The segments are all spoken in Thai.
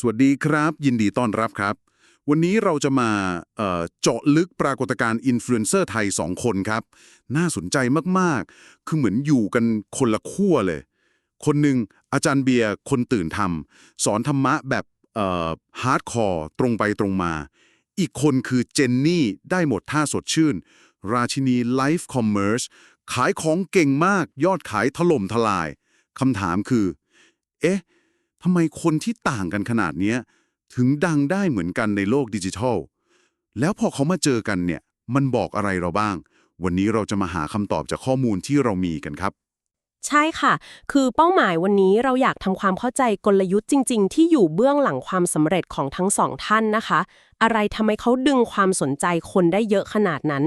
สวัสดีครับ ยินดีต้อนรับครับ วันนี้เราจะมาเเจาะลึกปรากฏการณ์อินฟลูเอนเซอร์ไทย 2 คนครับ น่าสนใจมากๆ คือเหมือนอยู่กันคนละขั้วเลย คนหนึ่งอาจารย์เบียร์คนตื่นทำสอนธรรมะแบบฮาร์ดคอร์ตรงไปตรงมา อีกคนคือเจนนี่ได้หมดท่าสดชื่น ราชินีไลฟ์คอมเมอร์สขายของเก่งมากยอดขายถล่มทลายคำถามคือ เอ๊ะ ทำไมคนที่ต่างกันขนาดนี้ถึงดังได้เหมือนกันในโลกดิจิทัล แล้วพอเขามาเจอกันเนี่ย มันบอกอะไรเราบ้าง วันนี้เราจะมาหาคำตอบจากข้อมูลที่เรามีกันครับ ใช่ค่ะ คือเป้าหมายวันนี้เราอยากทำความเข้าใจกลยุทธ์จริง ๆ ที่อยู่เบื้องหลังความสำเร็จของทั้งสองท่านนะคะ อะไรทำให้เขาดึงความสนใจคนได้เยอะขนาดนั้น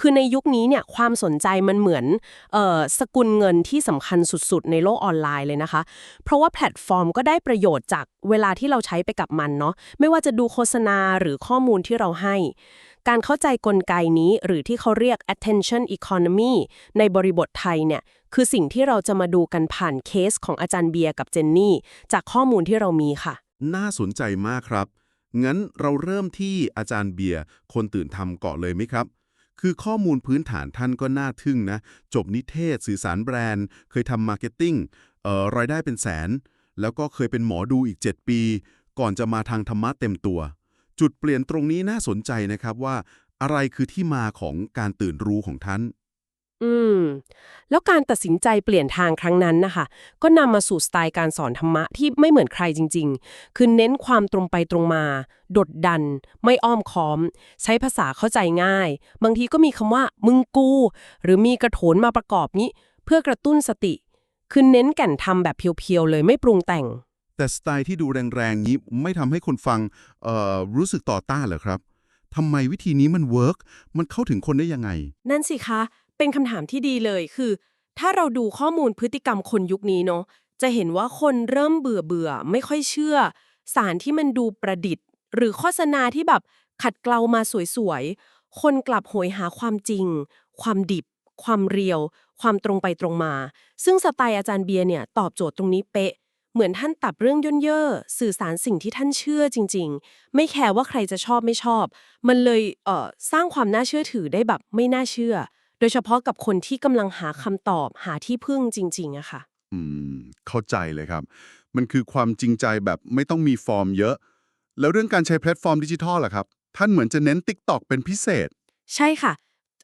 คือในยุคนี้เนี่ยความสนใจมันเหมือนเอ่อสกุลเงินที่สำคัญสุดๆ ในโลกออนไลน์เลยนะคะ เพราะว่าแพลตฟอร์มก็ได้ประโยชน์จากเวลาที่เราใช้ไปกับมันเนาะ ไม่ว่าจะดูโฆษณาหรือข้อมูลที่เราให้การเข้าใจกลไกนี้หรือที่เขาเรียก attention economy ในบริบทไทยเนี่ย คือสิ่งที่เราจะมาดูกันผ่านเคสของอาจารย์เบียร์กับเจนนี่ จากข้อมูลที่เรามีค่ะ น่าสนใจมากครับ งั้นเราเริ่มที่อาจารย์เบียร์คนตื่นทำเกาะเลยไหมครับ คือข้อมูลพื้นฐานท่านก็น่าทึ่งนะ จบนิเทศ สื่อสารแบรนด์ เคยทำมาร์เก็ตติ้งเอ่อรายได้เป็นแสน แล้วก็เคยเป็นหมอดูอีก 7 ปี ก่อนจะมาทางธรรมะเต็มตัว จุดเปลี่ยนตรงนี้น่าสนใจนะครับว่า อะไรคือที่มาของการตื่นรู้ของท่าน อืม แล้วการตัดสินใจเปลี่ยนทางครั้งนั้นนะคะ ก็นำมาสู่สไตล์การสอนธรรมะที่ไม่เหมือนใครจริง ๆ คือเน้นความตรงไปตรงมาดดดัน ไม่อ้อมค้อม ใช้ภาษาเข้าใจง่าย บางทีก็มีคำว่า มึงกู หรือมีกระโถนมาประกอบนี้ เพื่อกระตุ้นสติ คือเน้นแก่นทำแบบเพียวๆเลยไม่ปรุงแต่ง แต่สไตล์ที่ดูแรงๆนี้ไม่ทำให้คนฟังเอ่อรู้สึกต่อต้านเหรอครับทำไมวิธีนี้มันเวิร์กมันเข้าถึงคนได้ยังไง นั่นสิคะ เป็นคำถามที่ดีเลยคือ ถ้าเราดูข้อมูลพฤติกรรมคนยุคนี้เนาะจะเห็นว่าคนเริ่มเบื่อเบื่อไม่ค่อยเชื่อ สารที่มันดูประดิษฐ์ หรือโฆษณาที่แบบขัดเกลามาสวยๆ คนกลับโหยหาความจริง ความดิบ ความเรียว ความตรงไปตรงมา ซึ่งสไตล์อาจารย์เบียร์เนี่ยตอบโจทย์ตรงนี้เป๊ะ เหมือนท่านตัดเรื่องย่นเย่อสื่อสารสิ่งที่ท่านเชื่อจริง ๆ ไม่แคร์ว่าใครจะชอบไม่ชอบ มันเลยเออสร้างความน่าเชื่อถือได้แบบไม่น่าเชื่อ ดยเฉพาะกับคนที่กำลังหาคำตอบหาที่พึ่งจริงๆอะค่ะ อืม เข้าใจเลยครับ มันคือความจริงใจแบบไม่ต้องมีฟอร์มเยอะ แล้วเรื่องการใช้แพลตฟอร์มดิจิทัลล่ะครับ ท่านเหมือนจะเน้น TikTok เป็นพิเศษ ใช่ค่ะ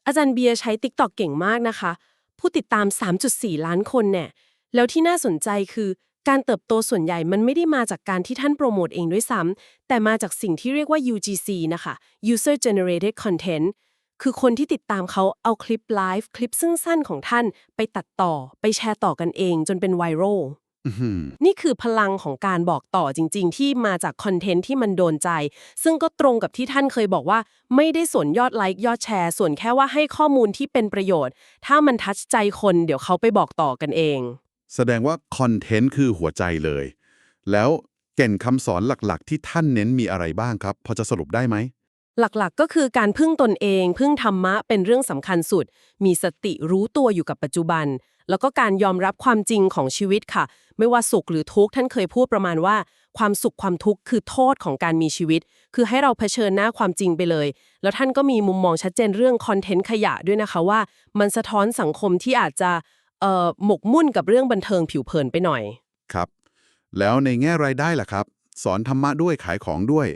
อาจารย์เบียร์ใช้ TikTok เก่งมากนะคะ ผู้ติดตาม 3.4 ล้านคนเนี่ยแล้วที่น่าสนใจคือการเติบโตส่วนใหญ่มันไม่ได้มาจากการที่ท่านโปรโมทเองด้วยซ้ำแต่มาจากสิ่งที่เรียกว่า UGC นะคะ User Generated Content คือคนที่ติดตามเขาเอาคลิปไลฟ์คลิปซึ่งสั้นของท่านไปตัดต่อไปแชร์ต่อกันเองจนเป็นไวรัลอื้อหือนี่คือพลังของการบอกต่อจริง ๆ ที่มาจากคอนเทนต์ที่มันโดนใจ ซึ่งก็ตรงกับที่ท่านเคยบอกว่า ไม่ได้สนยอดไลค์ยอดแชร์ส่วนแค่ว่าให้ข้อมูลที่เป็นประโยชน์ ถ้ามันทัชใจคนเดี๋ยวเขาไปบอกต่อกันเอง แสดงว่าคอนเทนต์คือหัวใจเลย แล้วแก่นคำสอนหลักๆ ที่ท่านเน้นมีอะไรบ้างครับ พอจะสรุปได้ไหม หลักๆ ก็คือการพึ่งตนเอง พึ่งธรรมะเป็นเรื่องสำคัญสุด มีสติรู้ตัวอยู่กับปัจจุบัน แล้วก็การยอมรับความจริงของชีวิตค่ะ ไม่ว่าสุขหรือทุกข์ท่านเคยพูดประมาณว่า ความสุขความทุกข์คือโทษของการมีชีวิต คือให้เราเผชิญหน้าความจริงไปเลย แล้วท่านก็มีมุมมองชัดเจนเรื่องคอนเทนต์ขยะด้วยนะคะว่า มันสะท้อนสังคมที่อาจจะเอ่อหมกมุ่นกับเรื่องบันเทิงผิวเผินไปหน่อย ครับ แล้วในแง่รายได้ล่ะครับ สอนธรรมะด้วยขายของด้วย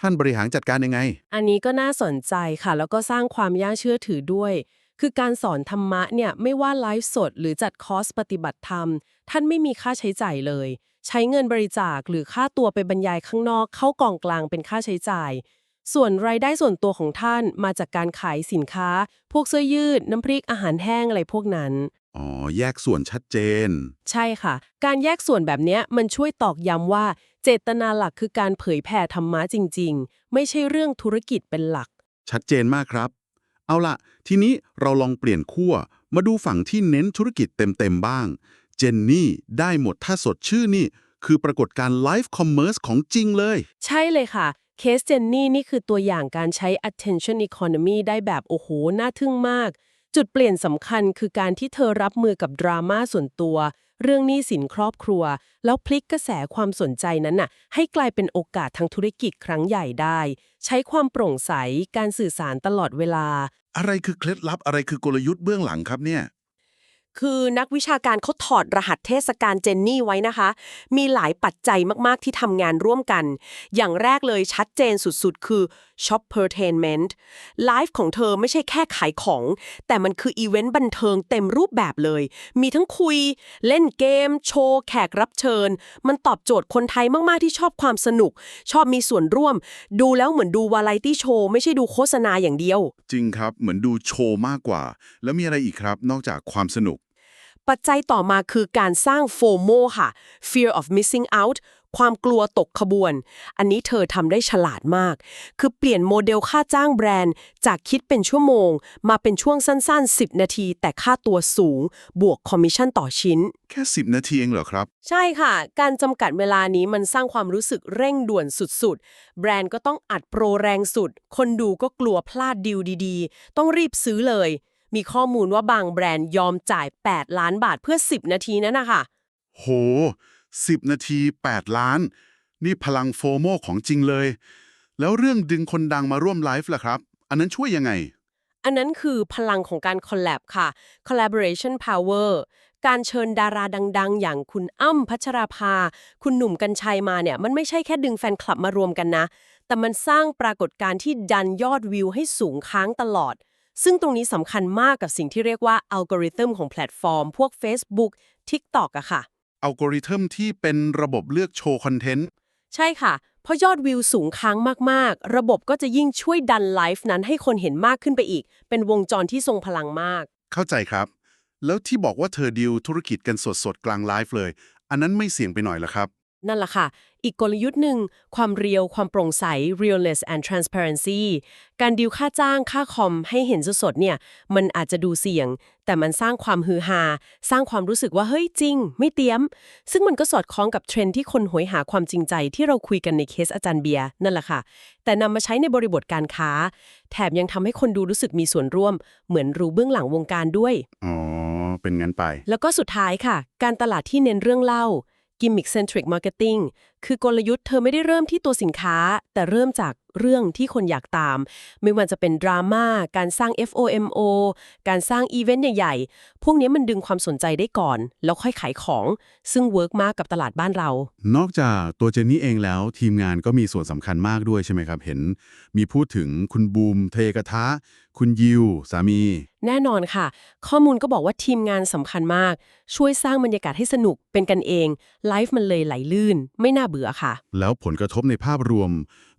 ท่านบริหารจัดการยังไง อันนี้ก็น่าสนใจค่ะ แล้วก็สร้างความย่าเชื่อถือด้วย คือการสอนธรรมะเนี่ยไม่ว่าไลฟ์สดหรือจัดคอร์สปฏิบัติธรรม ท่านไม่มีค่าใช้จ่ายเลย ใช้เงินบริจาคหรือค่าตัวไปบรรยายข้างนอก เข้ากองกลางเป็นค่าใช้จ่าย ส่วนรายได้ส่วนตัวของท่านมาจากการขายสินค้า พวกเสื้อยืด น้ำพริกอาหารแห้งอะไรพวกนั้น อ๋อ แยกส่วนชัดเจน ใช่ค่ะ การแยกส่วนแบบเนี้ยมันช่วยตอกย้ำว่าเจตนาหลักคือการเผยแผ่ธรรมะจริง ๆ ไม่ใช่เรื่องธุรกิจเป็นหลัก ชัดเจนมากครับ เอาล่ะทีนี้เราลองเปลี่ยนขั้วมาดูฝั่งที่เน้นธุรกิจเต็ม ๆ บ้าง เจนนี่ได้หมดถ้าสดชื่อนี่ คือปรากฏการไลฟ์คอมเมอร์สของจริงเลย ใช่เลยค่ะ เคสเจนนี่นี่คือตัวอย่างการใช้ attention economy ได้แบบโอ้โห น่าทึ่งมาก จุดเปลี่ยนสำคัญคือการที่เธอรับมือกับดราม่าส่วนตัว เรื่องหนี้สินครอบครัว แล้วพลิกกระแสความสนใจนั้นน่ะให้กลายเป็นโอกาสทางธุรกิจครั้งใหญ่ได้ ใช้ความโปร่งใสการสื่อสารตลอดเวลา อะไรคือเคล็ดลับอะไรคือกลยุทธ์เบื้องหลังครับเนี่ยคือนักวิชาการเขาถอดรหัสเทศกาลเจนนี่ไว้นะคะ มีหลายปัจจัยมาก ๆ ที่ทำงานร่วมกัน อย่างแรกเลยชัดเจนสุด ๆ คือ shoppertainment ไลฟ์ของเธอไม่ใช่แค่ขายของ แต่มันคืออีเวนต์บันเทิงเต็มรูปแบบเลย มีทั้งคุย เล่นเกม โชว์ แขกรับเชิญ มันตอบโจทย์คนไทยมากๆที่ชอบความสนุก ชอบมีส่วนร่วม ดูแล้วเหมือนดูวาไรตี้โชว์ไม่ใช่ดูโฆษณาอย่างเดียว จริงครับเหมือนดูโชว์มากกว่า แล้วมีอะไรอีกครับ นอกจากความสนุกปัจจัยต่อมาคือการสร้าง FOMO ค่ะ Fear of Missing Out ความกลัวตกขบวน อันนี้เธอทำได้ฉลาดมาก คือเปลี่ยนโมเดลค่าจ้างแบรนด์ จากคิดเป็นชั่วโมง มาเป็นช่วงสั้นๆ 10 นาที แต่ค่าตัวสูง บวกคอมมิชชั่นต่อชิ้น แค่ 10 นาทีเองเหรอครับ ใช่ค่ะ การจำกัดเวลานี้มันสร้างความรู้สึกเร่งด่วนสุดๆ แบรนด์ก็ต้องอัดโปรแรงสุด คนดูก็กลัวพลาดดีลดีๆ ต้องรีบซื้อเลย มีข้อมูลว่าบางแบรนด์ยอมจ่าย 8 ล้านบาทเพื่อ 10 นาทีนั้นนะคะโห 10 นาที 8 ล้าน นี่พลังโฟโมของจริงเลย แล้วเรื่องดึงคนดังมาร่วมไลฟ์ล่ะครับ อันนั้นช่วยยังไง อันนั้นคือพลังของการคอลแลบค่ะ collaboration power การเชิญดาราดัง ๆ อย่างคุณอ้ำพัชราภา คุณหนุ่มกัญชัยมาเนี่ย มันไม่ใช่แค่ดึงแฟนคลับมารวมกันนะ แต่มันสร้างปรากฏการณ์ที่ดันยอดวิวให้สูงค้างตลอด ซึ่งตรงนี้สำคัญมากกับสิ่งที่เรียกว่าอัลกอริทึมของแพลตฟอร์ม พวก Facebook TikTok อะค่ะ อัลกอริทึมที่เป็นระบบเลือกโชว์คอนเทนต์ ใช่ค่ะ เพราะยอดวิวสูงค้างมาก ๆ ระบบก็จะยิ่งช่วยดันไลฟ์นั้นให้คนเห็นมากขึ้นไปอีก เป็นวงจรที่ทรงพลังมาก เข้าใจครับ แล้วที่บอกว่าเธอดีลธุรกิจกันสดๆ กลางไลฟ์เลย อันนั้นไม่เสี่ยงไปหน่อยเหรอครับ นั่นแหละค่ะ อีกกลยุทธ์หนึ่ง ความเรียว ความโปร่งใส realness and transparency การดีลค่าจ้าง ค่าคอมให้เห็นสดๆ เนี่ย มันอาจจะดูเสี่ยง แต่มันสร้างความฮือฮา สร้างความรู้สึกว่า เฮ้ยจริง ไม่เตรียม ซึ่งมันก็สอดคล้องกับเทรนด์ที่คนหวยหาความจริงใจที่เราคุยกันในเคสอาจารย์เบียร์นั่นแหละค่ะ แต่นำมาใช้ในบริบทการค้า แถมยังทำให้คนดูรู้สึกมีส่วนร่วม เหมือนรู้เบื้องหลังวงการด้วย อ๋อ เป็นงั้นไป แล้วก็สุดท้ายค่ะ การตลาดที่เน้นเรื่องเล่า gimmick centric marketing คือกลยุทธ์เธอไม่ได้เริ่มที่ตัวสินค้า แต่เริ่มจากเรื่องที่คนอยากตาม ไม่ว่าจะเป็นดราม่าการสร้าง FOMO การสร้างอีเวนต์ใหญ่ๆ พวกนี้มันดึงความสนใจได้ก่อน แล้วค่อยขายของ ซึ่งเวิร์กมากกับตลาดบ้านเรา นอกจากตัวเจนนี่เองแล้ว ทีมงานก็มีส่วนสำคัญมากด้วยใช่ไหมครับ เห็น มีพูดถึงคุณบูมเทกระทะ คุณยิว สามี แน่นอนค่ะ ข้อมูลก็บอกว่าทีมงานสำคัญมาก ช่วยสร้างบรรยากาศให้สนุกเป็นกันเองไลฟ์มันเลยไหลลื่น ไม่น่าเบื่อค่ะ แล้วผลกระทบในภาพรวม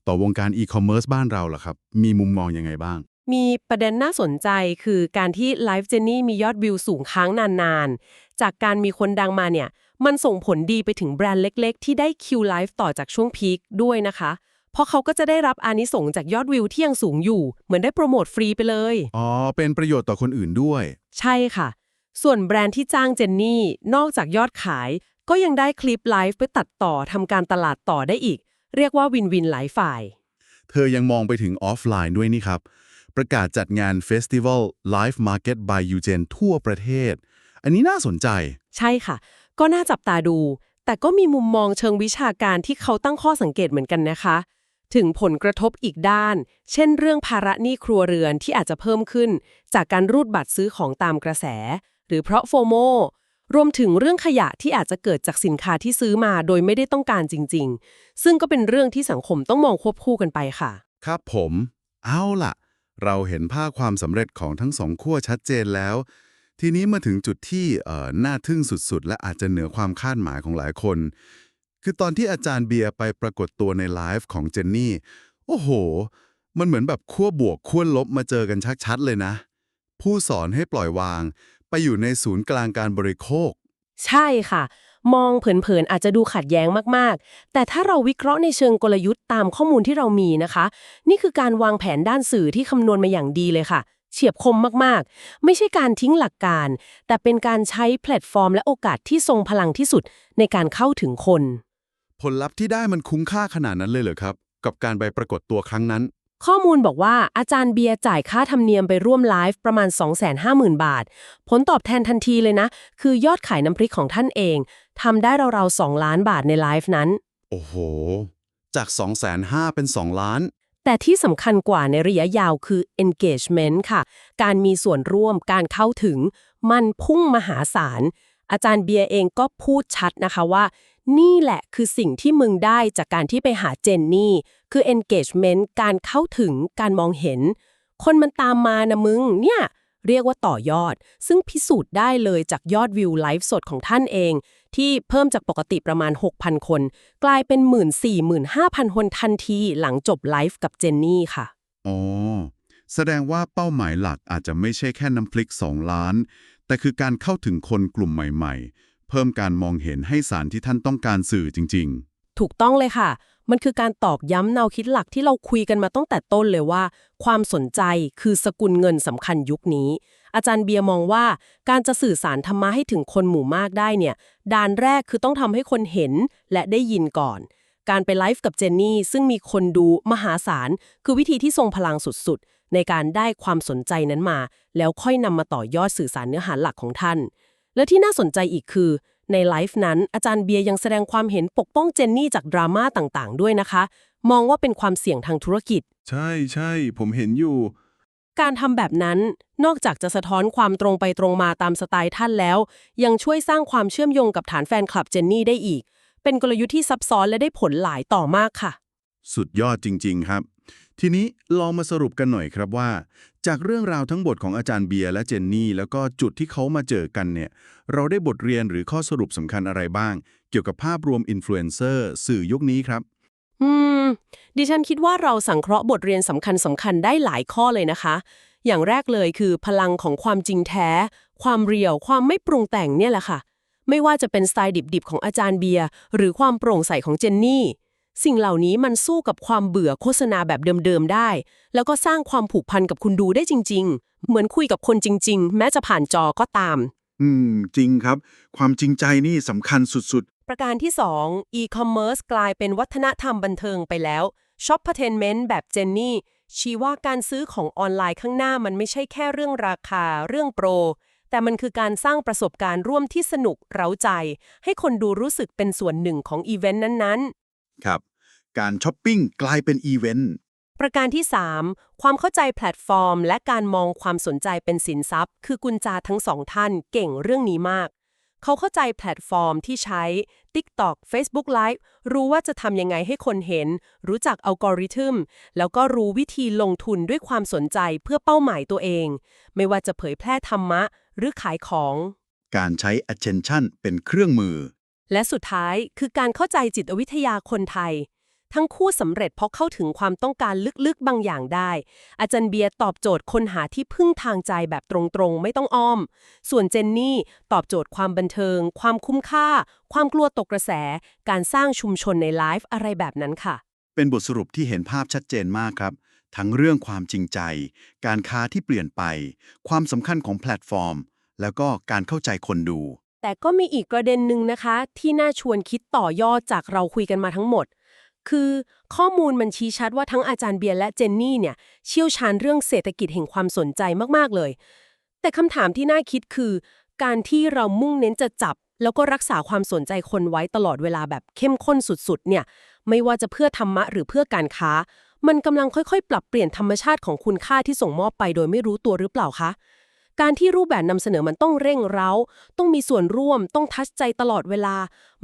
ต่อวงการอีคอมเมิร์ซบ้านเราล่ะครับ มีมุมมองยังไงบ้าง มีประเด็นน่าสนใจคือการที่ไลฟ์เจนนี่มียอดวิวสูงค้างนานๆ จากการมีคนดังมาเนี่ย มันส่งผลดีไปถึงแบรนด์เล็กๆ ที่ได้คิวไลฟ์ต่อจากช่วงพีคด้วยนะคะ เพราะเขาก็จะได้รับอานิสงส์จากยอดวิวที่ยังสูงอยู่ เหมือนได้โปรโมทฟรีไปเลย อ๋อ เป็นประโยชน์ต่อคนอื่นด้วย ใช่ค่ะ ส่วนแบรนด์ที่จ้างเจนนี่ นอกจากยอดขาย ก็ยังได้คลิปไลฟ์ไปตัดต่อทำการตลาดต่อได้อีก เรียกว่าวินวินหลายฝ่าย เธอยังมองไปถึงออฟไลน์ด้วยนี่ครับ ประกาศจัดงานเฟสติวัล Live Market by Eugen ทั่วประเทศ อันนี้น่าสนใจ ใช่ค่ะ ก็น่าจับตาดู แต่ก็มีมุมมองเชิงวิชาการที่เขาตั้งข้อสังเกตเหมือนกันนะคะ ถึงผลกระทบอีกด้าน เช่น เรื่องภาระหนี้ครัวเรือนที่อาจจะเพิ่มขึ้น จากการรูดบัตรซื้อของตามกระแส หรือเพราะโฟโม รวมถึงเรื่องขยะที่อาจจะเกิดจากสินค้าที่ซื้อมาโดยไม่ได้ต้องการจริง ๆ ซึ่งก็เป็นเรื่องที่สังคมต้องมองควบคู่กันไปค่ะ ครับผม เอาล่ะ เราเห็นภาพความสำเร็จของทั้งสองขั้วชัดเจนแล้ว ทีนี้มาถึงจุดที่เอ่อน่าทึ่งสุดๆ และอาจจะเหนือความคาดหมายของหลายคน คือตอนที่อาจารย์เบียร์ไปปรากฏตัวในไลฟ์ของเจนนี่ โอ้โห มันเหมือนแบบขั้วบวกขั้วลบมาเจอกันชัดๆเลยนะ ผู้สอนให้ปล่อยวาง ไปอยู่ในศูนย์กลางการบริโภค ใช่ค่ะ มองเผินๆอาจจะดูขัดแย้งมากๆ แต่ถ้าเราวิเคราะห์ในเชิงกลยุทธ์ตามข้อมูลที่เรามีนะคะ นี่คือการวางแผนด้านสื่อที่คำนวณมาอย่างดีเลยค่ะ เฉียบคมมากๆ ไม่ใช่การทิ้งหลักการ แต่เป็นการใช้แพลตฟอร์มและโอกาสที่ทรงพลังที่สุดในการเข้าถึงคน ผลลัพธ์ที่ได้มันคุ้มค่าขนาดนั้นเลยเหรอครับ กับการไปปรากฏตัวครั้งนั้น ข้อมูลบอกว่าอาจารย์เบียร์จ่ายค่าธรรมเนียมไปร่วมไลฟ์ประมาณ 250,000 บาท ผลตอบแทนทันทีเลยนะ คือยอดขายน้ำพริกของท่านเองทำได้ราวๆ2ล้านบาทในไลฟ์นั้น โอ้โห จาก 2 5 0 0 0เป็น 2 ล้าน แต่ที่สำคัญกว่าในระยะยาวคือ engagement ค่ะ การมีส่วนร่วมการเข้าถึง มันพุ่งมหาศาลอาจารย์เบียร์เองก็พูดชัดนะคะว่า นี่แหละคือสิ่งที่มึงได้จากการที่ไปหาเจนนี่ คือ engagement การเข้าถึงการมองเห็น คนมันตามมานะมึง เนี่ย เรียกว่าต่อยอด ซึ่งพิสูจน์ได้เลยจากยอดวิวไลฟ์สดของท่านเอง ที่เพิ่มจากปกติประมาณ 6,000 คน กลายเป็น 1 4 5 0 0 0 คนทันทีหลังจบไลฟ์กับเจนนี่ค่ะ อ๋อ แสดงว่าเป้าหมายหลักอาจจะไม่ใช่แค่น้ำพลิก 2 ล้าน แต่คือการเข้าถึงคนกลุ่มใหม่ ๆ เพิ่มการมองเห็นให้สารที่ท่านต้องการสื่อจริง ถูกต้องเลยค่ะ มันคือการตอกย้ำแนวคิดหลักที่เราคุยกันมาตั้งแต่ต้นเลยว่า ความสนใจคือสกุลเงินสำคัญยุคนี้ อาจารย์เบียร์มองว่าการจะสื่อสารธรรมะให้ถึงคนหมู่มากได้เนี่ยด่านแรกคือต้องทำให้คนเห็นและได้ยินก่อน การไปไลฟ์กับเจนนี่ซึ่งมีคนดูมหาศาลคือวิธีที่ทรงพลังสุดๆในการได้ความสนใจนั้นมา แล้วค่อยนำมาต่อยอดสื่อสารเนื้อหาหลักของท่าน และที่น่าสนใจอีกคือ ในไลฟ์นั้นอาจารย์เบียร์ยังแสดงความเห็นปกป้องเจนนี่จากดราม่าต่างๆ ด้วยนะคะ มองว่าเป็นความเสี่ยงทางธุรกิจๆใช่ใช่ผมเห็นอยู่ การทำแบบนั้นนอกจากจะสะท้อนความตรงไปตรงมาตามสไตล์ท่านแล้ว ยังช่วยสร้างความเชื่อมโยงกับฐานแฟนคลับเจนนี่ได้อีก เป็นกลยุทธ์ที่ซับซ้อนและได้ผลหลายต่อมากค่ะ สุดยอดจริง ๆ ครับ ทีนี้ลองมาสรุปกันหน่อยครับว่า จากเรื่องราวทั้งหมดของอาจารย์เบียร์และเจนนี่ แล้วก็จุดที่เขามาเจอกันเนี่ย เราได้บทเรียนหรือข้อสรุปสำคัญอะไรบ้าง เกี่ยวกับภาพรวมอินฟลูเอนเซอร์สื่อยุคนี้ครับ อืม ดิฉันคิดว่าเราสังเคราะห์บทเรียนสำคัญสำคัญได้หลายข้อเลยนะคะ อย่างแรกเลยคือพลังของความจริงแท้ ความเรียว ความไม่ปรุงแต่งเนี่ยแหละค่ะ ไม่ว่าจะเป็นสไตล์ดิบๆของอาจารย์เบียร์หรือความโปร่งใสของเจนนี่ สิ่งเหล่านี้มันสู้กับความเบื่อโฆษณาแบบเดิมๆได้ แล้วก็สร้างความผูกพันกับคุณดูได้จริง ๆ เหมือนคุยกับคนจริง ๆ แม้จะผ่านจอก็ตาม อืม จริงครับ ความจริงใจนี่สำคัญสุดประการที่ 2 e-commerce กลายเป็นวัฒนธรรมบันเทิงไปแล้ว shoppertainment แบบเจนนี่ชี้ว่าการซื้อของออนไลน์ข้างหน้ามันไม่ใช่แค่เรื่องราคา เรื่องโปร แต่มันคือการสร้างประสบการณ์ร่วมที่สนุก เร้าใจ ให้คนดูรู้สึกเป็นส่วนหนึ่งของอีเวนต์นั้นๆ ครับ การช้อปปิ้งกลายเป็นอีเวนต์ๆประการที่ 3 ความเข้าใจแพลตฟอร์ม และการมองความสนใจเป็นสินทรัพย์ คือกุญจาทั้งสองท่านเก่งเรื่องนี้มาก เขาเข้าใจแพลตฟอร์มที่ใช้ TikTok Facebook Live รู้ว่าจะทำยังไงให้คนเห็น รู้จักอัลกอริทึม แล้วก็รู้วิธีลงทุนด้วยความสนใจเพื่อเป้าหมายตัวเอง ไม่ว่าจะเผยแพร่ธรรมะ หรือขายของ การใช้ attention เป็นเครื่องมือ และสุดท้ายคือการเข้าใจจิตวิทยาคนไทย ทั้งคู่สำเร็จเพราะเข้าถึงความต้องการลึกๆบางอย่างได้ อาจารย์เบียร์ตอบโจทย์คนหาที่พึ่งทางใจแบบตรงๆ ไม่ต้องอ้อม ส่วนเจนนี่ตอบโจทย์ความบันเทิง ความคุ้มค่า ความกลัวตกกระแส การสร้างชุมชนในไลฟ์อะไรแบบนั้นค่ะ เป็นบทสรุปที่เห็นภาพชัดเจนมากครับ ทั้งเรื่องความจริงใจ การค้าที่เปลี่ยนไป ความสำคัญของแพลตฟอร์ม แล้วก็การเข้าใจคนดูแต่ก็มีอีกประเด็นหนึ่งนะคะ ที่น่าชวนคิดต่อยอดจากเราคุยกันมาทั้งหมด คือข้อมูลมันชี้ชัดว่าทั้งอาจารย์เบียร์และเจนนี่เนี่ยเชี่ยวชาญเรื่องเศรษฐกิจแห่งความสนใจมากๆเลย แต่คำถามที่น่าคิดคือ การที่เรามุ่งเน้นจะจับ แล้วก็รักษาความสนใจคนไว้ตลอดเวลาแบบเข้มข้นสุดๆเนี่ยไม่ว่าจะเพื่อธรรมะหรือเพื่อการค้า มันกำลังค่อยๆ ปรับเปลี่ยนธรรมชาติของคุณค่าที่ส่งมอบไปโดยไม่รู้ตัวหรือเปล่าคะ การที่รูปแบบนำเสนอมันต้องเร่งเร้า ต้องมีส่วนร่วม ต้องทัชใจตลอดเวลา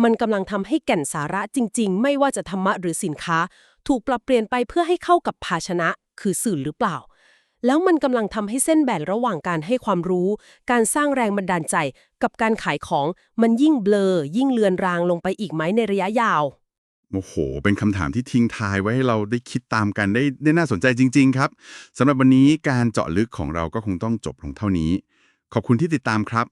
มันกำลังทำให้แก่นสาระจริง ๆ ไม่ว่าจะธรรมะหรือสินค้า ถูกปรับเปลี่ยนไปเพื่อให้เข้ากับภาชนะ คือสื่อหรือเปล่า แล้วมันกำลังทำให้เส้นแบ่งระหว่างการให้ความรู้ การสร้างแรงบันดาลใจ กับการขายของ มันยิ่งเบลอ ยิ่งเลือนรางลงไปอีกไหมในระยะยาว โอ้โห เป็นคำถามที่ทิ้งทายไว้ให้เราได้คิดตามกันได้ได้น่าสนใจจริง ๆ ครับสำหรับวันนี้การเจาะลึกของเราก็คงต้องจบลงเท่านี้ ขอบคุณที่ติดตามครับ